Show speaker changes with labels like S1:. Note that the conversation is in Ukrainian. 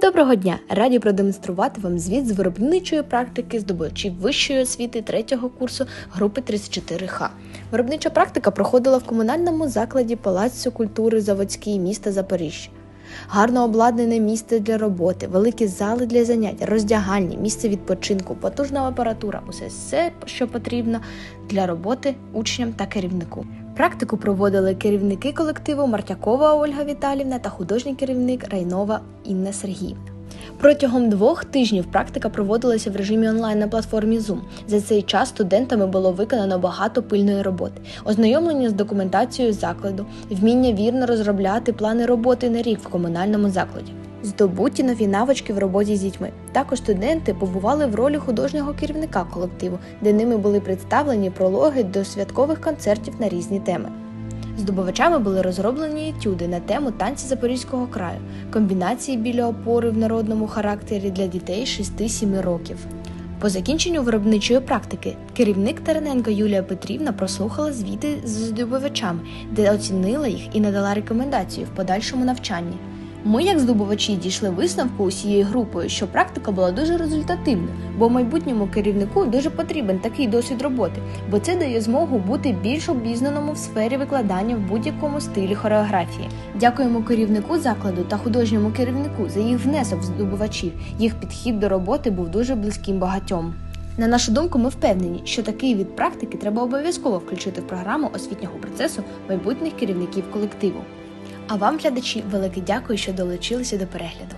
S1: Доброго дня! Раді продемонструвати вам звіт з виробничої практики здобувачів вищої освіти третього курсу групи 34Х. Виробнича практика проходила в комунальному закладі Палацу культури Заводський міста Запоріжжя. Гарно обладнане місце для роботи, великі зали для занять, роздягальні, місце відпочинку, потужна апаратура усе все, що потрібно для роботи учням та керівнику. Практику проводили керівники колективу Мартякова Ольга Віталівна та художній керівник Райнова Інна Сергіївна. Протягом двох тижнів практика проводилася в режимі онлайн на платформі Zoom. За цей час студентами було виконано багато пильної роботи, ознайомлення з документацією закладу, вміння вірно розробляти плани роботи на рік в комунальному закладі. Здобуті нові навички в роботі з дітьми. Також студенти побували в ролі художнього керівника колективу, де ними були представлені прологи до святкових концертів на різні теми. Здобувачами були розроблені етюди на тему танці Запорізького краю, комбінації біля опори в народному характері для дітей 6-7 років. По закінченню виробничої практики керівник Терененко Юлія Петрівна прослухала звіти з здобувачами, де оцінила їх і надала рекомендації в подальшому навчанні. Ми, як здобувачі, дійшли висновку усією групою, що практика була дуже результативною, бо майбутньому керівнику дуже потрібен такий досвід роботи, бо це дає змогу бути більш обізнаному в сфері викладання в будь-якому стилі хореографії. Дякуємо керівнику закладу та художньому керівнику за їх внесок в здобувачів. Їх підхід до роботи був дуже близьким багатьом. На нашу думку, ми впевнені, що такий від практики треба обов'язково включити в програму освітнього процесу майбутніх керівників колективу. А вам, глядачі, велике дякую, що долучилися до перегляду.